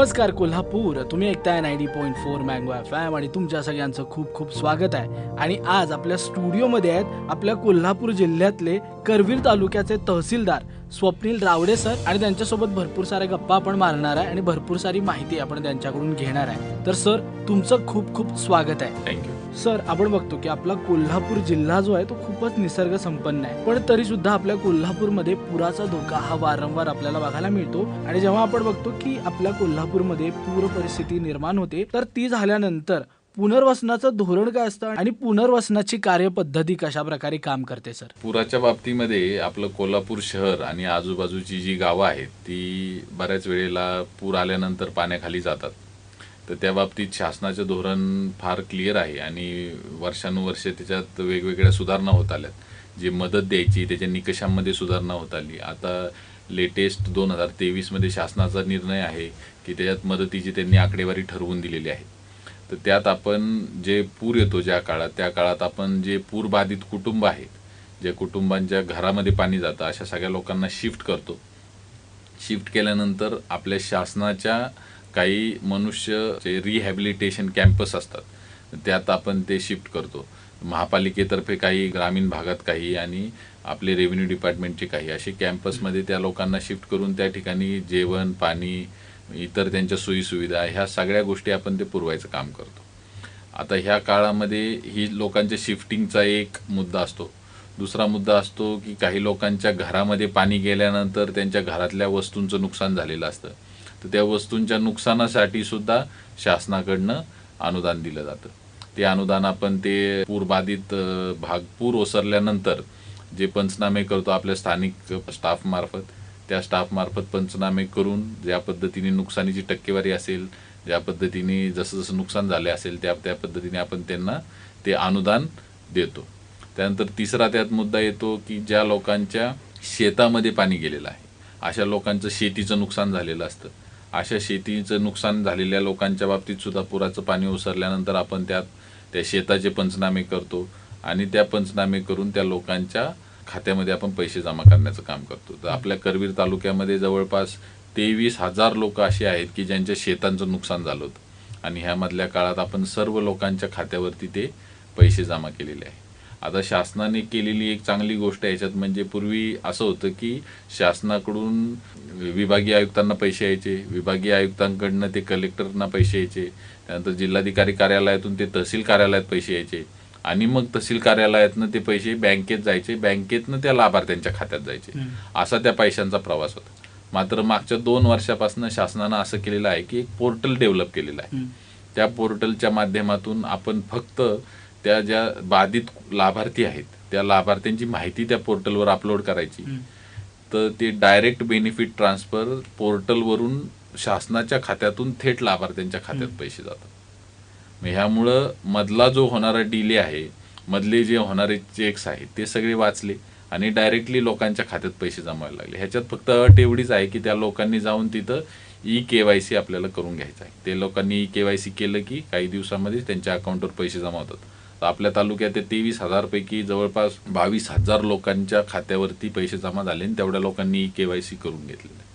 नमस्कार कोल्हापूर. तुम्ही ऐकताय ninety point four mango F M आणि तुमच्या सगळ्यांचं खूप खूप स्वागत आहे. आणि आज आपल्या स्टुडिओमध्ये आहेत आपल्या कोल्हापूर जिल्ह्यातले करवीर तालुक्याचे तहसीलदार स्वप्नील रावडे सर आणि त्यांच्यासोबत भरपूर साऱ्या गप्पा आपण मारणार आहे आणि भरपूर सारी माहिती आपण त्यांच्याकडून घेणार आहे. तर सर तुमचं खूप खूप स्वागत आहे. थँक्यू सर आपण बघतो की आपला कोल्हापूर जिल्हा जो आहे तो खूपच निसर्ग संपन्न आहे. पण तरी सुद्धा आपल्या कोल्हापूरमध्ये पुराचा धोका हा वारंवार आपल्याला बघायला मिळतो. आणि जेव्हा आपण बघतो की आपल्या कोल्हापूरमध्ये पूर परिस्थिती निर्माण होते तर ती झाल्यानंतर पुनर्वसनाचं धोरण काय असतं आणि पुनर्वसनाची कार्यपद्धती कशा प्रकारे काम करते सर? पुराच्या बाबतीमध्ये आपलं कोल्हापूर शहर आणि आजूबाजूची जी गावं आहेत ती बऱ्याच वेळेला पूर आल्यानंतर पाण्याखाली जातात. तर त्या बाबतीत शासनाचं धोरण फार क्लिअर आहे आणि वर्षानुवर्ष त्याच्यात वेगवेगळ्या सुधारणा होत आल्यात. जी मदत द्यायची त्याच्या निकषांमध्ये सुधारणा होत आली. आता लेटेस्ट दोन हजार तेवीसमध्ये शासनाचा निर्णय आहे की त्याच्यात मदतीची त्यांनी आकडेवारी ठरवून दिलेली आहे. तर त्यात आपण जे पूर येतो ज्या काळात त्या काळात आपण जे पूरबाधित कुटुंब आहेत जे कुटुंबांच्या घरामध्ये पाणी जातं अशा सगळ्या लोकांना शिफ्ट करतो. शिफ्ट केल्यानंतर आपल्या शासनाच्या काही मनुष्य जे रिहॅबिलिटेशन कॅम्पस असतात त्यात आपण ते शिफ्ट करतो. महापालिकेतर्फे काही ग्रामीण भागात काही आणि आपले रेव्हेन्यू डिपार्टमेंटचे काही असे कॅम्पसमध्ये त्या लोकांना शिफ्ट करून त्या ठिकाणी जेवण पाणी इतर त्यांच्या सोयीसुविधा ह्या सगळ्या गोष्टी आपण ते पुरवायचं काम करतो. आता ह्या काळामध्ये ही लोकांच्या शिफ्टिंगचा एक मुद्दा असतो. दुसरा मुद्दा असतो की काही लोकांच्या घरामध्ये पाणी गेल्यानंतर त्यांच्या घरातल्या वस्तूंचं नुकसान झालेलं असतं. तर त्या वस्तूंच्या नुकसानासाठी सुद्धा शासनाकडनं अनुदान दिलं जातं. ते अनुदान आपण ते पूरबाधित भाग पूर ओसरल्यानंतर जे पंचनामे करतो आपल्या स्थानिक स्टाफ मार्फत त्या स्टाफ मार्फत पंचनामे करून ज्या पद्धतीने नुकसानीची टक्केवारी असेल ज्या पद्धतीने जसं जसं नुकसान झाले असेल त्या त्या पद्धतीने आपण त्यांना ते अनुदान देतो. त्यानंतर तिसरा त्यात मुद्दा येतो की ज्या लोकांच्या शेतामध्ये पाणी गेलेलं आहे अशा लोकांचं शेतीचं नुकसान झालेलं असतं. अशा शेतीचं नुकसान झालेल्या लोकांच्या बाबतीत सुद्धा पुराचं पाणी ओसरल्यानंतर आपण त्यात त्या शेताचे पंचनामे करतो आणि त्या पंचनामे करून त्या लोकांच्या खात्यामध्ये आपण पैसे जमा करण्याचं काम करतो. तर आपल्या करवीर तालुक्यामध्ये जवळपास तेवीस हजार लोक असे आहेत की ज्यांच्या शेतांचं नुकसान झालं होतं. आणि ह्यामधल्या काळात आपण सर्व लोकांच्या खात्यावरती ते पैसे जमा केलेले आहे आता शासनाने केलेली एक चांगली गोष्ट याच्यात म्हणजे पूर्वी असं होतं की शासनाकडून विभागीय आयुक्तांना पैसे यायचे विभागीय आयुक्तांकडनं ते कलेक्टरना पैसे यायचे त्यानंतर जिल्हाधिकारी कार्यालयातून ते तहसील कार्यालयात पैसे यायचे आणि मग तहसील कार्यालयातनं ते पैसे बँकेत जायचे बँकेतनं त्या लाभार्थ्यांच्या खात्यात जायचे. असा त्या पैशांचा प्रवास होता. मात्र मागच्या दोन वर्षापासून शासनानं असं केलेलं आहे की एक पोर्टल डेव्हलप केलेलं आहे. त्या पोर्टलच्या माध्यमातून आपण फक्त त्या ज्या बाधित लाभार्थी आहेत त्या लाभार्थ्यांची माहिती त्या पोर्टलवर अपलोड करायची. तर ते डायरेक्ट बेनिफिट ट्रान्सफर पोर्टलवरून शासनाच्या खात्यातून थेट लाभार्थ्यांच्या खात्यात पैसे जातात. मग ह्यामुळं मधला जो होणारा डिले आहे मधले जे होणारे चेक्स आहेत ते सगळे वाचले आणि डायरेक्टली लोकांच्या खात्यात पैसे जमायला लागले. ह्याच्यात फक्त अट एवढीच आहे की त्या लोकांनी जाऊन तिथं ई के वाय सी आपल्याला करून घ्यायचं आहे. ते लोकांनी ई के वाय सी केलं की काही दिवसामध्ये त्यांच्या अकाउंटवर पैसे जमा होतात. तर आपल्या तालुक्यात ते तेवीस हजारपैकी जवळपास बावीस हजार लोकांच्या खात्यावरती पैसे जमा झाले आणि तेवढ्या लोकांनी के वाय सी करून घेतलेलं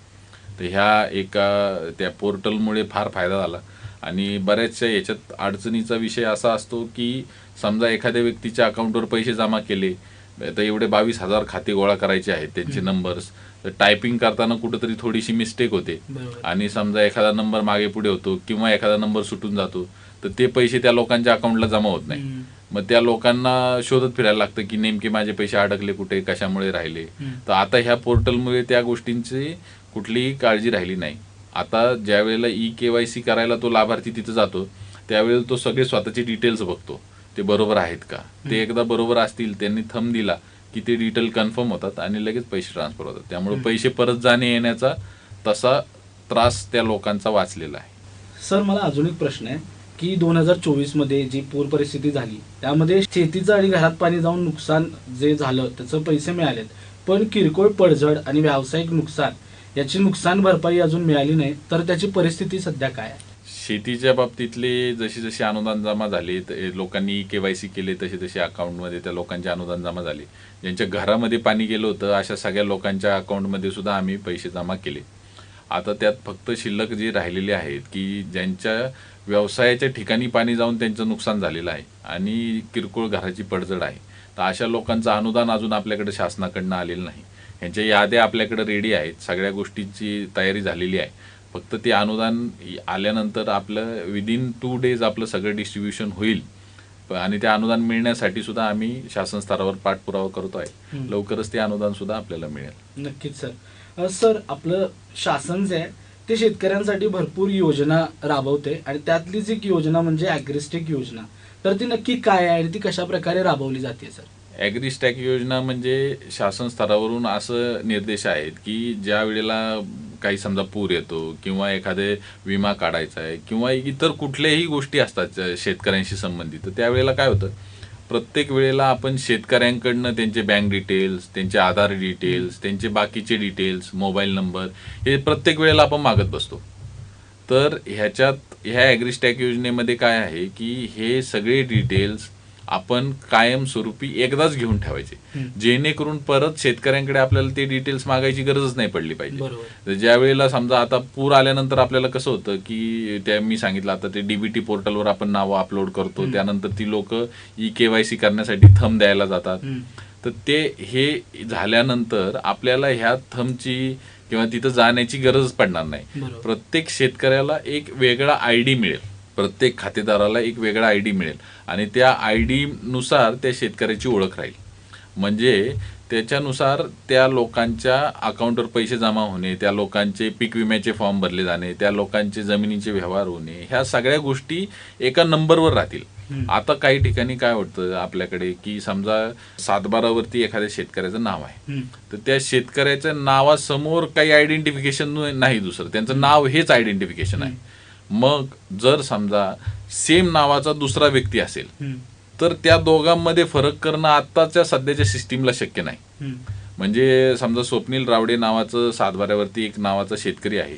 तर ह्या एका त्या पोर्टलमुळे फार फायदा झाला. आणि बऱ्याचशा याच्यात अडचणीचा विषय असा असतो की समजा एखाद्या व्यक्तीच्या अकाउंटवर पैसे जमा केले तर एवढे बावीस हजार खाते गोळा करायचे आहेत त्यांचे नंबर्स तर टायपिंग करताना कुठंतरी थोडीशी मिस्टेक होते. आणि समजा एखादा नंबर मागे पुढे होतो किंवा एखादा नंबर सुटून जातो तर ते पैसे त्या लोकांच्या अकाउंटला जमा होत नाही. मग त्या लोकांना शोधत फिरायला लागतं की नेमके माझे पैसे अडकले कुठे कशामुळे राहिले. तर आता ह्या पोर्टलमुळे त्या गोष्टींची कुठलीही काळजी राहिली नाही. आता ज्या वेळेला ई के वाय सी करायला तो लाभार्थी तिथं जातो त्यावेळेला तो सगळे स्वतःचे डिटेल्स बघतो. ते बरोबर आहेत का? ते एकदा बरोबर असतील त्यांनी थंब दिला की ते डिटेल कन्फर्म होतात आणि लगेच पैसे ट्रान्सफर होतात. त्यामुळे पैसे परत जाणे येण्याचा तसा त्रास त्या लोकांचा वाचलेला आहे. सर मला अजून एक प्रश्न आहे. की दोन हजार चोवीसमध्ये जी पूर परिस्थिती झाली त्यामध्ये शेतीचं आणि घरात पाणी जाऊन नुकसान जे झालं त्याचं पैसे मिळालेत. पण किरकोळ पडझड आणि व्यावसायिक नुकसान याची नुकसान भरपाई अजून मिळाली नाही तर त्याची परिस्थिती सध्या काय आहे? शेतीच्या बाबतीतले जशी जशी अनुदान जमा झाले लोकांनी के वाय सी केले तसे तसे अकाउंटमध्ये त्या लोकांचे अनुदान जमा झाले. ज्यांच्या घरामध्ये पाणी गेलं होतं अशा सगळ्या लोकांच्या अकाउंटमध्ये सुद्धा आम्ही पैसे जमा केले. आता त्यात फक्त शिल्लक जे राहिलेले आहेत की ज्यांच्या व्यवसायाच्या ठिकाणी पाणी जाऊन त्यांचं नुकसान झालेलं आहे आणि किरकोळ घराची पडझड आहे. तर अशा लोकांचं अनुदान अजून आपल्याकडे शासनाकडनं आलेलं नाही. ह्यांच्या याद्या आपल्याकडे रेडी आहेत. सगळ्या गोष्टींची तयारी झालेली आहे. फक्त ते अनुदान आल्यानंतर आपलं विदिन टू डेज आपलं सगळं डिस्ट्रीब्युशन होईल. आणि ते अनुदान मिळण्यासाठी सुद्धा आम्ही शासन स्तरावर पाठपुरावा करतो आहे. लवकरच ते अनुदान सुद्धा आपल्याला मिळेल. नक्कीच सर. सर आपलं शासन जे आहे ते शेतकऱ्यांसाठी भरपूर योजना राबवते आणि त्यातलीच एक योजना म्हणजे ॲग्रिस्टिक योजना. तर ती नक्की काय आहे आणि ती कशा प्रकारे राबवली जाते सर? ॲग्रिस्टॅक योजना म्हणजे शासन स्तरावरून असं निर्देश आहेत की ज्या वेळेला काही समजा पूर येतो किंवा एखादे विमा काढायचा आहे किंवा इतर कुठल्याही गोष्टी असतात शेतकऱ्यांशी संबंधित तर त्यावेळेला काय होतं? प्रत्येक वेळेला आपण शेतकऱ्यांकडनं त्यांचे बँक डिटेल्स त्यांचे आधार डिटेल्स त्यांचे बाकीचे डिटेल्स मोबाईल नंबर हे प्रत्येक वेळेला आपण मागत बसतो. तर ह्याच्यात ह्या ॲग्रिस्टॅक योजनेमध्ये काय आहे की हे सगळे डिटेल्स आपण कायमस्वरूपी एकदाच घेऊन ठेवायचे. जेणेकरून परत शेतकऱ्यांकडे आपल्याला ते डिटेल्स मागायची गरजच नाही पडली पाहिजे. ज्या वेळेला समजा आता पूर आल्यानंतर आपल्याला कसं होतं की त्या मी सांगितलं आता ते डीबीटी पोर्टलवर आपण नावं अपलोड करतो. त्यानंतर ती लोक ई केवायसी करण्यासाठी थंब द्यायला जातात. तर ते हे झाल्यानंतर आपल्याला ह्या थंबची किंवा तिथं जाण्याची गरज पडणार नाही. प्रत्येक शेतकऱ्याला एक वेगळा आय डी मिळेल. प्रत्येक खातेदाराला एक वेगळा आय डी मिळेल आणि त्या आयनुसार त्या शेतकऱ्याची ओळख राहील. म्हणजे त्याच्यानुसार त्या लोकांच्या अकाउंटवर पैसे जमा होणे त्या लोकांचे पीक विम्याचे फॉर्म भरले जाणे त्या लोकांचे जमिनीचे व्यवहार होणे ह्या सगळ्या गोष्टी एका नंबरवर राहतील. आता काही ठिकाणी काय होतं आपल्याकडे की समजा सातबारावरती एखाद्या शेतकऱ्याचं नाव आहे. तर त्या शेतकऱ्याच्या नावासमोर काही आयडेंटिफिकेशन नाही दुसरं. त्यांचं नाव हेच आयडेंटिफिकेशन आहे. मग जर समजा सेम नावाचा दुसरा व्यक्ती असेल. तर त्या दोघांमध्ये फरक करणं आत्ताच्या सध्याच्या सिस्टीमला शक्य नाही. म्हणजे समजा स्वप्नील रावडे नावाचं सातबाऱ्यावरती एक नावाचा शेतकरी आहे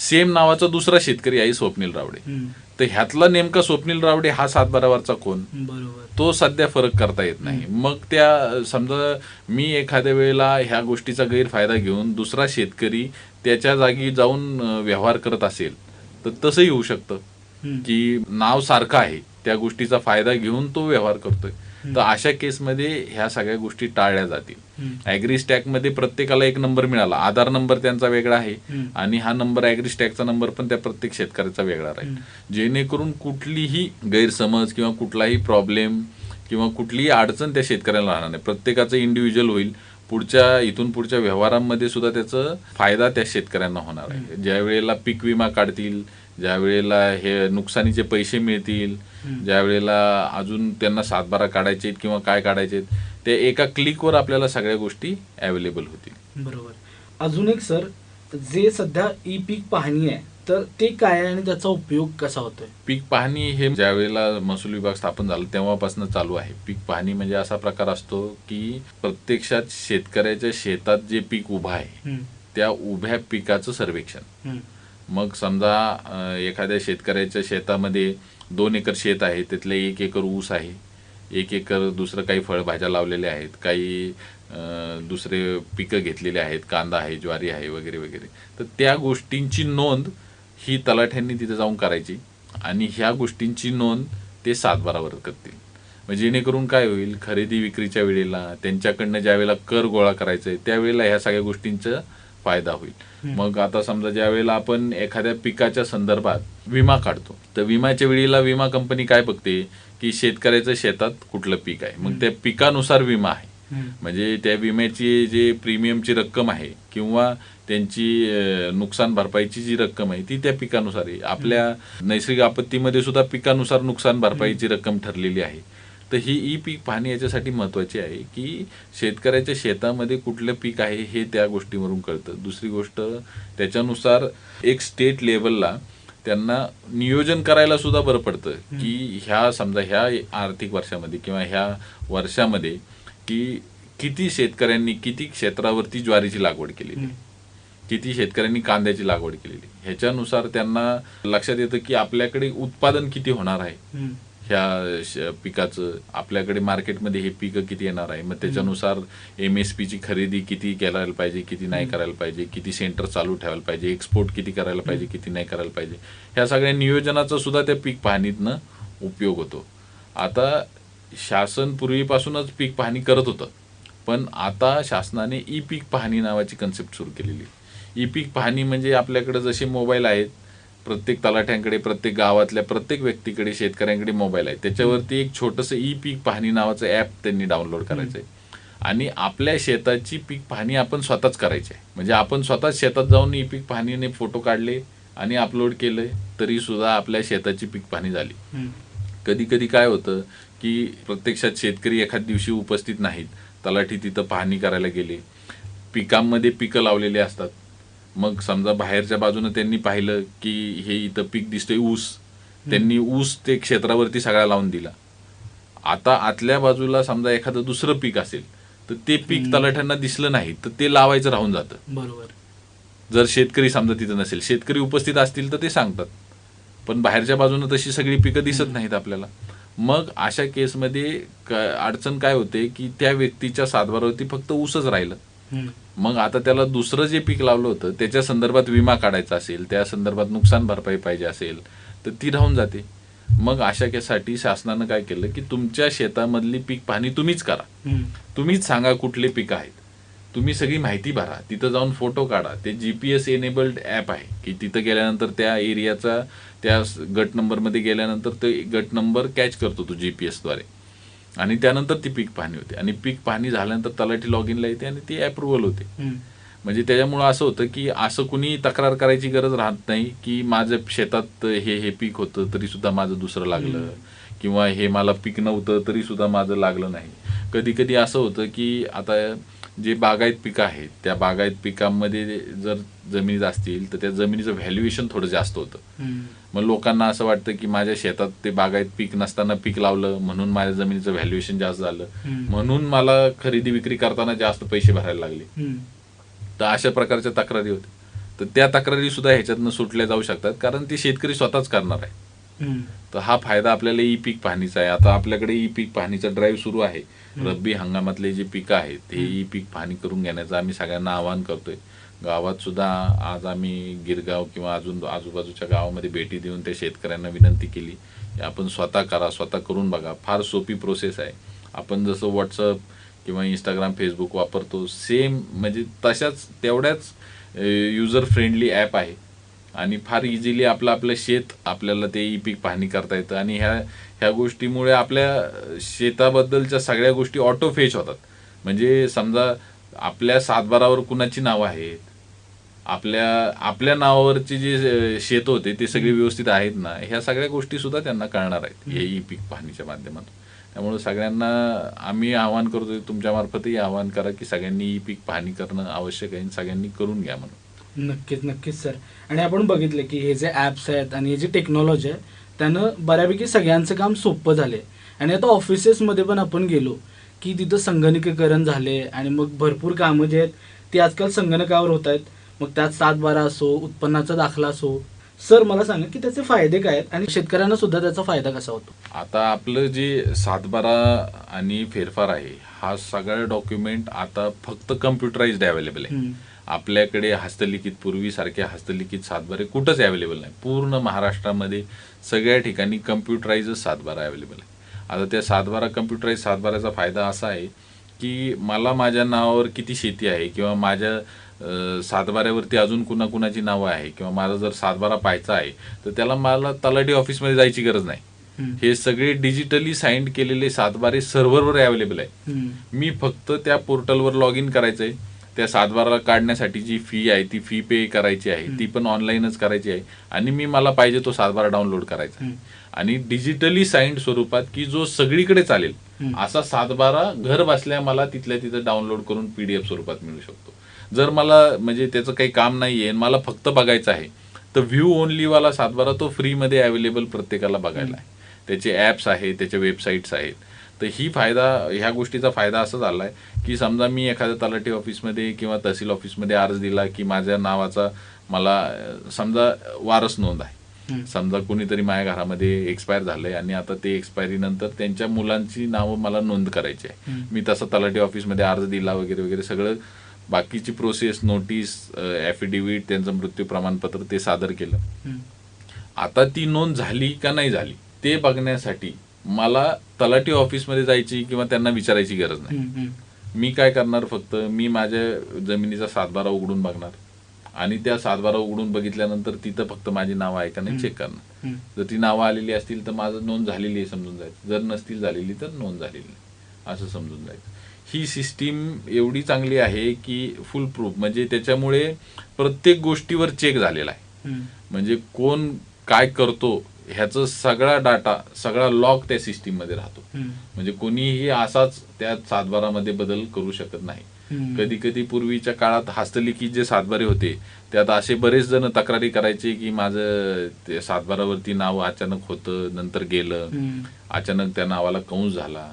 सेम नावाचा दुसरा शेतकरी आहे स्वप्नील रावडे. तर ह्यातला नेमका स्वप्नील रावडे हा सातबारावरचा कोण तो सध्या फरक करता येत नाही मग त्या समजा मी एखाद्या वेळेला ह्या गोष्टीचा गैरफायदा घेऊन दुसरा शेतकरी त्याच्या जागी जाऊन व्यवहार करत असेल तर तसंही होऊ शकतं. की नाव सारखं आहे त्या गोष्टीचा फायदा घेऊन तो व्यवहार करतोय. तर अशा केसमध्ये ह्या सगळ्या गोष्टी टाळल्या जातील. हम्म. ॲग्रीस्टॅकमध्ये प्रत्येकाला एक नंबर मिळाला. आधार नंबर त्यांचा वेगळा आहे. आणि हा नंबर ॲग्रीस्टॅकचा नंबर पण त्या प्रत्येक शेतकऱ्याचा वेगळा राहील. जेणेकरून कुठलीही गैरसमज किंवा कुठलाही प्रॉब्लेम किंवा कुठलीही अडचण त्या शेतकऱ्याला राहणार नाही. प्रत्येकाचं इंडिव्हिज्युअल होईल. पुढच्या इथून पुढच्या व्यवहारांमध्ये सुद्धा त्याचा फायदा त्या शेतकऱ्यांना होणार आहे. ज्या वेळेला पीक विमा काढतील ज्या वेळेला हे नुकसानीचे पैसे मिळतील ज्या वेळेला अजून त्यांना सातबारा काढायचे किंवा काय काढायचे ते एका क्लिकवर आपल्याला सगळ्या गोष्टी अवेलेबल होतील. बरोबर. अजून एक सर जे सध्या ई पीक पाहणी आहे तर ते काय आहे आणि त्याचा उपयोग कसा होतोय पीक पाहणी हे ज्या वेळेला महसूल विभाग स्थापन झाला तेव्हापासून चालू आहे पीक पाहणी म्हणजे असा प्रकार असतो की प्रत्यक्षात शेतकऱ्याच्या शेतात जे पीक उभं आहे. त्या उभ्या पिकाचं सर्वेक्षण. मग समजा एखाद्या शेतकऱ्याच्या शेतामध्ये दोन एकर शेत आहे त्यातले एक एकर ऊस आहे एक एकर दुसरं काही फळभाज्या लावलेल्या आहेत काही दुसरे पिकं घेतलेले आहेत कांदा आहे ज्वारी आहे वगैरे वगैरे तर त्या गोष्टींची नोंद ही तलाठ्यांनी तिथे जाऊन करायची आणि ह्या गोष्टींची नोंद ते सातबारावर करतील. म्हणजे जेणेकरून काय होईल खरेदी विक्रीच्या वेळेला त्यांच्याकडनं ज्या वेळेला कर गोळा करायचा आहे त्यावेळेला ह्या सगळ्या गोष्टींचा फायदा होईल. मग आता समजा ज्या वेळेला आपण एखाद्या पिकाच्या संदर्भात विमा काढतो तर विम्याच्या वेळेला विमा कंपनी काय बघते की शेतकऱ्याच्या शेतात कुठलं पीक आहे. मग त्या पिकानुसार विमा आहे. म्हणजे त्या विम्याची जे प्रीमियमची रक्कम आहे किंवा त्यांची नुकसान भरपाईची जी रक्कम आहे ती त्या पिकानुसार आहे. आपल्या नैसर्गिक आपत्तीमध्ये सुद्धा पिकानुसार नुकसान भरपाईची रक्कम ठरलेली आहे. तर ही ई पीक पाहणी याच्यासाठी महत्वाची आहे की शेतकऱ्याच्या शेतामध्ये कुठलं पीक आहे हे त्या गोष्टीवरून कळतं. दुसरी गोष्ट त्याच्यानुसार एक स्टेट लेवलला त्यांना नियोजन करायला सुद्धा बरं पडतं की ह्या समजा ह्या आर्थिक वर्षामध्ये किंवा ह्या वर्षामध्ये की किती शेतकऱ्यांनी किती क्षेत्रावरती ज्वारीची लागवड केलेली. किती शेतकऱ्यांनी कांद्याची लागवड केलेली. ह्याच्यानुसार त्यांना लक्षात येतं की आपल्याकडे उत्पादन किती होणार आहे. ह्या पिकाचं आपल्याकडे मार्केटमध्ये हे पिकं किती येणार आहे? मग त्याच्यानुसार एम एस पीची खरेदी किती करायला पाहिजे किती नाही करायला पाहिजे किती सेंटर चालू ठेवायला पाहिजे एक्सपोर्ट किती करायला पाहिजे किती नाही करायला पाहिजे. ह्या सगळ्या नियोजनाचा सुद्धा त्या पीक पाहणीतनं उपयोग होतो. आता शासन पूर्वीपासूनच पीक पाहणी करत होतं. पण आता शासनाने ई पीक पाहणी नावाची कन्सेप्ट सुरू केलेली ई पीक पाहणी म्हणजे आपल्याकडे जसे मोबाईल आहेत प्रत्येक तलाठ्यांकडे प्रत्येक गावातल्या प्रत्येक व्यक्तीकडे शेतकऱ्यांकडे मोबाईल आहे. त्याच्यावरती एक छोटंसं ई पीक पाहणी नावाचं ॲप त्यांनी डाउनलोड करायचं आहे आणि आपल्या शेताची पीक पाहणी आपण स्वतःच करायची आहे म्हणजे आपण स्वतःच शेतात जाऊन ई पीक पाहणीने फोटो काढले आणि अपलोड केले तरी सुद्धा आपल्या शेताची पीक पाहणी झाली. कधी कधी काय होतं की प्रत्यक्षात शेतकरी एखाद दिवशी उपस्थित नाहीत. तलाठी तिथं पाहणी करायला गेले. पिकांमध्ये पिकं लावलेली असतात. मग समजा बाहेरच्या बाजूनं त्यांनी पाहिलं की हे इथं पीक दिसतंय ऊस त्यांनी ऊस ते क्षेत्रावरती सगळा लावून दिला. आता आतल्या बाजूला समजा एखादं दुसरं पीक असेल तर ते पीक तलाठ्यांना दिसलं नाही तर ते लावायचं राहून जातं. बरोबर. जर शेतकरी समजा तिथं नसेल शेतकरी उपस्थित असतील तर ते सांगतात. पण बाहेरच्या बाजूनं तशी सगळी पिकं दिसत नाहीत आपल्याला. मग अशा केसमध्ये अडचण काय होते की त्या व्यक्तीच्या सातबारावरती फक्त ऊसच राहिलं. मग आता त्याला दुसरं जे पीक लावलं होतं त्याच्या संदर्भात विमा काढायचा असेल त्या संदर्भात नुकसान भरपाई पाहिजे असेल तर ती राहून जाते. मग अशा केससाठी शासनानं काय केलं की तुमच्या शेतामधली पीक पाहणी तुम्हीच करा. तुम्हीच सांगा कुठले पीक आहेत. तुम्ही सगळी माहिती भरा. तिथं जाऊन फोटो काढा. ते G P S enabled app आहे की तिथं गेल्यानंतर त्या एरियाचा त्या गट नंबरमध्ये गेल्यानंतर ते गट नंबर कॅच करतो तो जी पी एसद्वारे आणि त्यानंतर ती पीक पाहणी होते. आणि पीक पाहणी झाल्यानंतर तलाठी लॉग इनला येते आणि ती अप्रुव्हल होते. म्हणजे त्याच्यामुळं असं होतं की असं कुणी तक्रार करायची गरज राहत नाही की माझं शेतात हे हे पीक होतं तरी सुद्धा माझं दुसरं लागलं. किंवा हे मला पीक नव्हतं तरी सुद्धा माझं लागलं नाही. कधी कधी असं होतं की आता जे बागायत पिकं आहेत त्या बागायत पिकांमध्ये जर जमिनीत असतील तर त्या जमिनीचं व्हॅल्युएशन थोडं जास्त होतं. मग लोकांना असं वाटतं की माझ्या शेतात ते बागायत पीक नसताना पीक लावलं म्हणून माझ्या जमिनीचं व्हॅल्युएशन जास्त झालं. म्हणून मला खरेदी विक्री करताना जास्त पैसे भरायला लागले. तर अशा प्रकारच्या तक्रारी होत्या तर त्या तक्रारी सुद्धा ह्याच्यातनं सुटल्या जाऊ शकतात कारण ती शेतकरी स्वतःच करणार आहे. तर हा फायदा आपल्याला ई पीक पाहणीचा आहे. आता आपल्याकडे ई पीक पाहणीचा ड्राईव्ह सुरू आहे. रब्बी हंगामातले जे पिकं आहेत ते ई पीक पाहणी करून घेण्याचं आम्ही सगळ्यांना आवाहन करतोय. गावात सुद्धा आज आम्ही गिरगाव किंवा अजून आजूबाजूच्या गावामध्ये भेटी देऊन त्या शेतकऱ्यांना विनंती केली. की आपण स्वतः करा स्वतः करून बघा. फार सोपी प्रोसेस आहे. आपण जसं व्हॉट्सअप किंवा इंस्टाग्राम फेसबुक वापरतो सेम म्हणजे तशाच तेवढ्याच युजर फ्रेंडली ॲप आहे. आणि फार इझिली आपलं आपलं शेत आपल्याला ते ई पीक पाहणी करता येतं. आणि ह्या ह्या गोष्टीमुळे आपल्या शेताबद्दलच्या सगळ्या गोष्टी ऑटो फेच होतात. म्हणजे समजा आपल्या सातबारावर कुणाची नावं आहेत? आपल्या आपल्या नावावरचे जे शेत होते ते सगळे व्यवस्थित आहेत ना? ह्या सगळ्या गोष्टी सुद्धा त्यांना कळणार आहेत हे ई पीक पाहणीच्या माध्यमातून. त्यामुळे सगळ्यांना आम्ही आवाहन करतोय तुमच्या मार्फतही आवाहन करा की सगळ्यांनी ई पीक पाहणी करणं आवश्यक आहे आणि सगळ्यांनी करून घ्या म्हणून. नक्कीच नक्कीच सर आणि आपण बघितले की हे जे ॲप्स आहेत आणि हे जी टेक्नॉलॉजी आहे त्यानं बऱ्यापैकी सगळ्यांचं काम सोपं झाले आणि आता ऑफिसेसमध्ये पण आपण गेलो की तिथं संगणकीकरण झाले आणि मग भरपूर कामं जे आहेत ती आजकाल संगणकावर होत आहेत. मग त्यात सात बारा असो उत्पन्नाचा दाखला असो. सर मला सांगा की त्याचे फायदे काय आहेत आणि शेतकऱ्यांना सुद्धा त्याचा फायदा कसा होतो? आता आपलं जे सातबारा आणि फेरफार आहे हा सगळा डॉक्युमेंट आता फक्त कम्प्युटराइज्ड अवेलेबल आहे. आपल्याकडे हस्तलिखित पूर्वीसारखे हस्तलिखित सातबारे कुठंच अवेलेबल नाही. पूर्ण महाराष्ट्रामध्ये सगळ्या ठिकाणी कम्प्युटराइज सातबारा अवेलेबल आहे आता त्या सातबारा कम्प्युटराइज सातबाराचा फायदा असा आहे की मला माझ्या नावावर किती शेती आहे किंवा माझ्या सातबाऱ्यावरती अजून कुणा कुणाची नावं आहे किंवा माझा जर सातबारा पाहायचा आहे तर त्याला मला तलाठी ऑफिसमध्ये जायची गरज नाही. हे सगळे डिजिटली साईन केलेले सातबारे सर्व्हरवर अवेलेबल आहे. मी फक्त त्या पोर्टलवर लॉग इन करायचंय. त्या सातबारा काढण्यासाठी जी फी आहे ती फी पे करायची आहे ती पण ऑनलाईनच करायची आहे. आणि मी मला पाहिजे तो सातबारा डाउनलोड करायचा आहे. आणि डिजिटली साईन्ड स्वरूपात की जो सगळीकडे चालेल. असा सातबारा घर बसल्या मला तिथल्या तिथं डाउनलोड करून पीडीएफ स्वरूपात मिळू शकतो. जर मला म्हणजे त्याचं काही काम नाहीये मला फक्त बघायचं आहे तर व्ह्यू ओनली वाला सातबारा तो फ्रीमध्ये अवेलेबल प्रत्येकाला बघायला आहे. त्याचे ॲप्स आहेत त्याचे वेबसाईट्स आहेत. तर ही फायदा ह्या गोष्टीचा फायदा असा झाला आहे की समजा मी एखाद्या तलाठी ऑफिसमध्ये किंवा तहसील ऑफिसमध्ये अर्ज दिला की माझ्या नावाचा मला समजा वारस नोंद आहे. समजा कोणीतरी माझ्या घरामध्ये एक्सपायर झालंय आणि आता ते एक्सपायरी नंतर त्यांच्या मुलांची नावं मला नोंद करायची आहे. मी तसा तलाठी ऑफिसमध्ये अर्ज दिला वगैरे वगैरे सगळं बाकीची प्रोसेस नोटीस ॲफिडेव्हिट त्यांचं मृत्यू प्रमाणपत्र ते सादर केलं. आता ती नोंद झाली का नाही झाली ते बघण्यासाठी मला तलाठी ऑफिसमध्ये जायची किंवा त्यांना विचारायची गरज नाही. मी काय करणार फक्त मी माझ्या जमिनीचा सातबारा उघडून बघणार. आणि त्या सातबारा उघडून बघितल्यानंतर तिथं फक्त माझी नावं आहे का नाही चेक करणार. जर ती नावं आलेली असतील तर माझं नोंद झालेली आहे समजून जायचं. जर नसतील झालेली तर नोंद झालेली नाही. असं समजून जायचं. ही सिस्टीम एवढी चांगली आहे की फुल प्रूफ म्हणजे त्याच्यामुळे प्रत्येक गोष्टीवर चेक झालेला आहे. म्हणजे कोण काय करतो ह्याचा सगळा डाटा सगळा लॉग त्या सिस्टीममध्ये राहतो. म्हणजे कोणीही असाच त्या सातबारामध्ये बदल करू शकत नाही. कधी कधी पूर्वीच्या काळात हस्तलिखित जे सातबारे होते त्यात असे बरेच जण तक्रारी करायचे की माझं ते सातबारावरती नाव अचानक होतं नंतर गेलं. अचानक त्या नावाला कंस झाला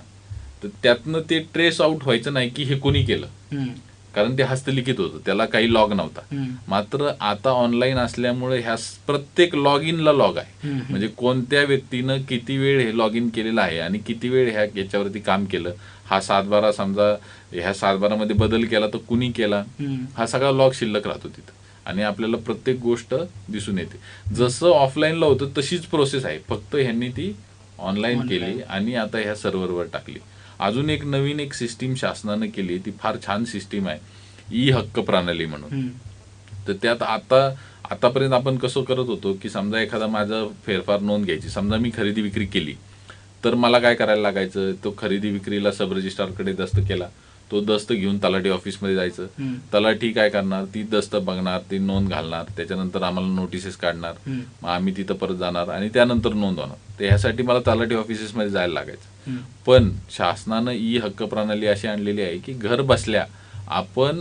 तर त्यातनं ते ट्रेस आउट व्हायचं नाही की हे कोणी केलं. कारण ते हस्तलिखित होतं त्याला काही लॉग नव्हता. मात्र आता ऑनलाईन असल्यामुळे ह्या प्रत्येक लॉग इनला लॉग आहे. म्हणजे कोणत्या व्यक्तीनं किती वेळ हे लॉग इन केलेलं आहे आणि किती वेळ ह्या याच्यावरती काम केलं हा सातबारा समजा ह्या सातबारामध्ये बदल केला तर कुणी केला. हा सगळा लॉग शिल्लक राहतो तिथं आणि आपल्याला प्रत्येक गोष्ट दिसून येते जसं ऑफलाईनला होतं तशीच प्रोसेस आहे फक्त ह्यांनी ती ऑनलाईन. केली आणि आता ह्या सर्व्हरवर टाकली अजून एक नवीन एक सिस्टीम शासनानं केली ती फार छान सिस्टीम आहे ई हक्क प्रणाली म्हणून. तर त्यात आता आतापर्यंत आपण कसं करत होतो की समजा एखादा माझा फेरफार नोंद घ्यायची समजा मी खरेदी विक्री केली तर मला काय करायला लागायचं तो खरेदी विक्रीला सब रजिस्ट्रारकडे दस्त केला तो दस्त घेऊन तलाठी ऑफिसमध्ये जायचं. तलाठी काय करणार ती दस्त बघणार ती नोंद घालणार त्याच्यानंतर आम्हाला नोटिसेस काढणार. मग आम्ही तिथं परत जाणार आणि त्यानंतर नोंद होणार तर ह्यासाठी मला तलाठी ऑफिसेसमध्ये जायला लागायचं. पण शासनानं ई हक्क प्रणाली अशी आणलेली आहे की घर बसल्या आपण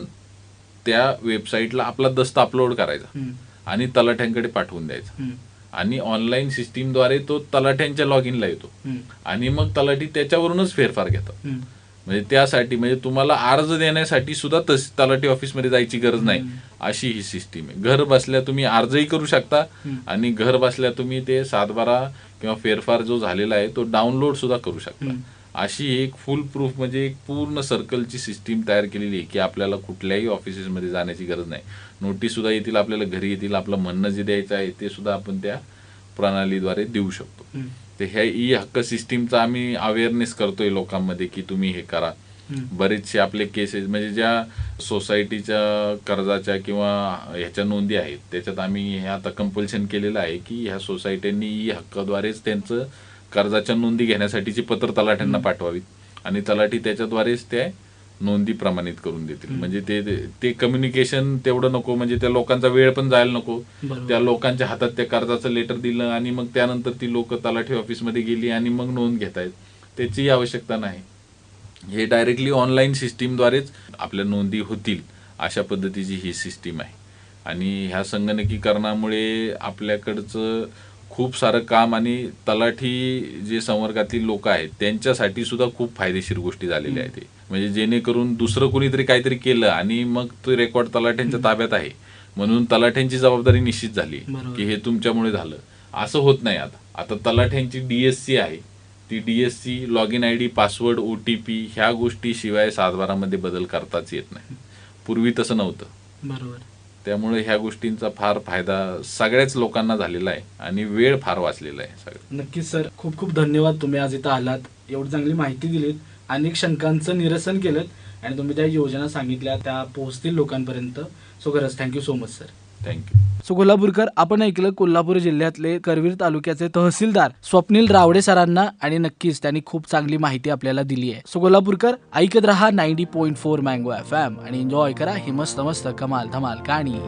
त्या वेबसाईटला आपला दस्त अपलोड करायचा. आणि तलाठ्यांकडे पाठवून द्यायचा. आणि ऑनलाईन सिस्टीमद्वारे तो तलाठ्यांच्या लॉग इनला येतो. आणि मग तलाठी त्याच्यावरूनच फेरफार घेतात. म्हणजे त्यासाठी म्हणजे तुम्हाला अर्ज देण्यासाठी सुद्धा तस तलाठी ऑफिसमध्ये जायची गरज नाही. अशी ही सिस्टीम आहे घर बसल्या तुम्ही अर्जही करू शकता. आणि घर बसल्या तुम्ही ते सातबारा किंवा फेरफार जो झालेला आहे तो डाउनलोड सुद्धा करू शकता. अशी एक फुल प्रूफ म्हणजे एक पूर्ण सर्कलची सिस्टीम तयार केलेली आहे की आपल्याला कुठल्याही ऑफिसेसमध्ये जाण्याची गरज नाही नोटीस सुद्धा येतील आपल्याला घरी येतील आपलं म्हणणं जे द्यायचं आहे ते सुद्धा आपण त्या प्रणालीद्वारे देऊ शकतो. तर ह्या ई हक्क सिस्टीमचा आम्ही अवेअरनेस करतोय लोकांमध्ये की तुम्ही हे करा. बरेचसे आपले केसेस म्हणजे ज्या सोसायटीच्या कर्जाच्या किंवा ह्याच्या नोंदी आहेत त्याच्यात आम्ही हे आता कंपल्शन केलेलं आहे की ह्या सोसायट्यांनी ई हक्काद्वारेच त्यांचं कर्जाच्या नोंदी घेण्यासाठीची पत्र तलाठ्यांना पाठवावीत. आणि तलाठी त्याच्याद्वारेच त्या नोंदी प्रमाणित करून देतील. म्हणजे ते ते कम्युनिकेशन तेवढं नको म्हणजे त्या लोकांचा वेळ पण जायला नको. त्या लोकांच्या हातात त्या कर्जाचं लेटर दिलं आणि मग त्यानंतर ती लोक तलाठी ऑफिसमध्ये गेली आणि मग नोंद घेतायत. त्याची आवश्यकता नाही. हे डायरेक्टली ऑनलाईन सिस्टीमद्वारेच आपल्या नोंदी होतील अशा पद्धतीची ही सिस्टीम आहे. आणि ह्या संगणकीकरणामुळे आपल्याकडचं खूप सारं काम आणि तलाठी जे संवर्गातील लोक आहेत त्यांच्यासाठी सुद्धा खूप फायदेशीर गोष्टी झालेल्या आहेत. म्हणजे जेणेकरून दुसरं कोणीतरी काहीतरी केलं आणि मग तो रेकॉर्ड तलाठ्यांच्या ताब्यात आहे. म्हणून तलाठ्यांची जबाबदारी निश्चित झाली. की हे तुमच्यामुळे झालं. असं होत नाही आता. आता तलाठ्यांची डीएससी आहे. ती DSC log in I D password O T P ह्या गोष्टी शिवाय सातबारामध्ये बदल करताच येत नाही. पूर्वी तसं नव्हतं. बरोबर. त्यामुळे ह्या गोष्टींचा फार फायदा सगळ्याच लोकांना झालेला आहे आणि वेळ फार वाचलेला आहे सगळं नक्कीच सर. खूप खूप धन्यवाद तुम्ही आज इथं आलात. एवढी चांगली माहिती दिलीत. अनेक शंकांचं निरसन केलं आणि तुम्ही त्या योजना सांगितल्या त्या पोहोचतील लोकांपर्यंत. सो खरंच thank you so much sir thank you so Kolhapurkar आपण ऐकलं कोल्हापूर जिल्ह्यातले करवीर तालुक्याचे तहसीलदार स्वप्नील रावडे सरांना आणि नक्कीच त्यांनी खूप चांगली माहिती आपल्याला दिली आहे. सो कोल्हापूरकर ऐकत रहा ninety point four mango F M आणि एन्जॉय करा ही मस्त मस्त कमाल धमाल कहाणी